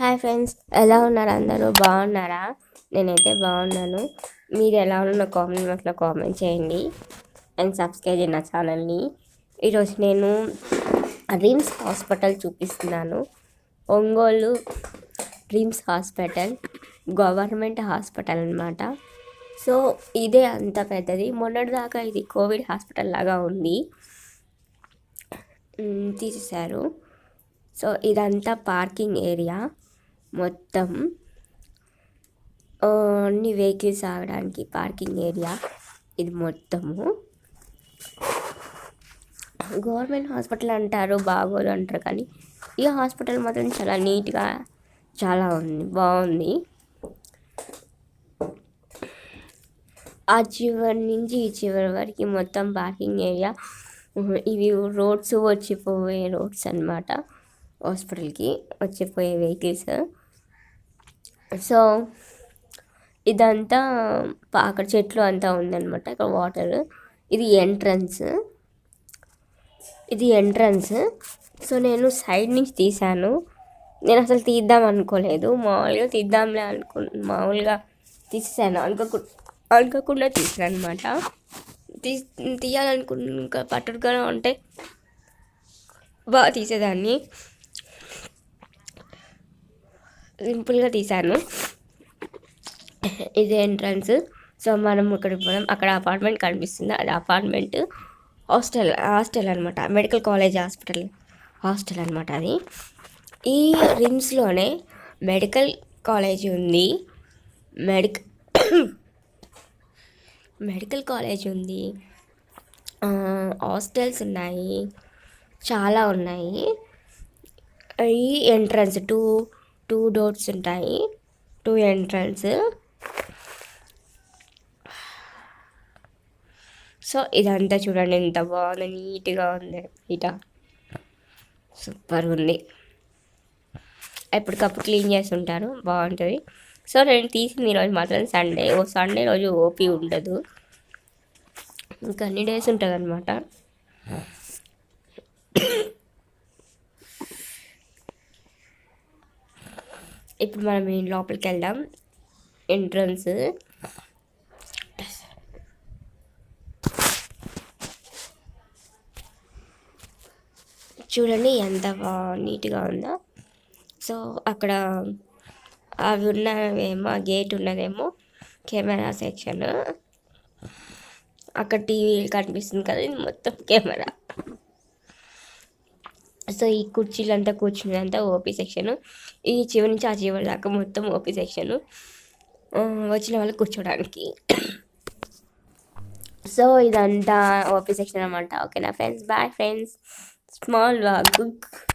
Hi friends ఎలా ఉన్నారు అందరూ? బాగున్నారా? నేనైతే బాగున్నాను. మీరు ఎలా ఉన్న కామెంట్ బాక్స్లో కామెంట్ చేయండి అండ్ సబ్స్క్రైబ్ చేయండి నా ఛానల్ని. ఈరోజు నేను రిమ్స్ హాస్పిటల్ చూపిస్తున్నాను. Ongole RIMS hospital government hospital అనమాట సో ఇదే అంత పెద్దది. మొన్నటిదాకా ఇది కోవిడ్ హాస్పిటల్ లాగా ఉంది. తీసేశారు. సో ఇదంతా పార్కింగ్ ఏరియా మొత్తం. అన్ని వెహికల్స్ ఆగడానికి పార్కింగ్ ఏరియా ఇది మొత్తము. గవర్నమెంట్ హాస్పిటల్ అంటారు బాగోదు అంటారు కానీ ఈ హాస్పిటల్ మాత్రం చాలా నీట్గా చాలా ఉంది బాగుంది. ఆ చివరి నుంచి ఈ చివరి వరకు మొత్తం పార్కింగ్ ఏరియా. ఇవి రోడ్స్ వచ్చిపోయే రోడ్స్ అన్నమాట. హాస్పిటల్కి వచ్చిపోయే వెహికల్స్. సో ఇదంతా అక్కడ చెట్లు అంతా ఉందన్నమాట ఇక్కడ వాటర్. ఇది ఎంట్రన్స్. ఇది ఎంట్రన్స్. సో నేను సైడ్ నుంచి తీశాను. నేను అసలు తీద్దాం అనుకోలేదు. మామూలుగా తీద్దాంలే అనుకు మామూలుగా తీసేసాను. అనుకోకు అనుకోకుండా తీసాను అనమాట తీ తీయాలనుకున్న ఇంకా పట్టుడుగా ఉంటే బాగా తీసేదాన్ని. సింపుల్గా తీశాను ఇది ఎంట్రన్స్. సో మనం ఇక్కడికి పోదాం. అక్కడ అపార్ట్మెంట్ కనిపిస్తుంది. అది అపార్ట్మెంట్ హాస్టల్ హాస్టల్ అనమాట మెడికల్ కాలేజ్ హాస్పిటల్ హాస్టల్ అనమాట అది. ఈ రిమ్స్లోనే మెడికల్ కాలేజ్ ఉంది. మెడిక్ మెడికల్ కాలేజ్ ఉంది. హాస్టల్స్ ఉన్నాయి. చాలా ఉన్నాయి. ఈ ఎంట్రన్స్ టూ టూ డోర్స్ ఉంటాయి. Two entrance. సో ఇదంతా చూడండి ఎంత బాగుంది నీట్గా ఉంది. ఇట. సూపర్ ఉంది ఎప్పటికప్పుడు క్లీన్ చేస్తుంటాను బాగుంటుంది. సో నేను తీసింది ఈరోజు మాత్రం సండే. ఓ సండే రోజు ఓపీ ఉండదు. ఇంకా అన్ని డేస్ ఉంటుంది అనమాట ఇప్పుడు మనం ఈ లోపలికి వెళ్దాం ఎంట్రన్స్ చూడండి ఎంత నీట్గా ఉందో. సో అక్కడ అవి ఉన్నవేమో గేట్ ఉన్నదేమో కెమెరా సెక్షన్. అక్కడ టీవీ కనిపిస్తుంది కదా ఇది మొత్తం కెమెరా. సో ఈ కుర్చీలంతా కూర్చున్నదంతా ఓపీ సెక్షన్. ఈ చివరి నుంచి ఆ చివరి దాకా మొత్తం ఓపీ సెక్షన్. వచ్చిన వాళ్ళు కూర్చోడానికి. సో ఇదంతా ఓపీ సెక్షన్ అనమాట ఓకేనా friends? Bye friends. Small walk.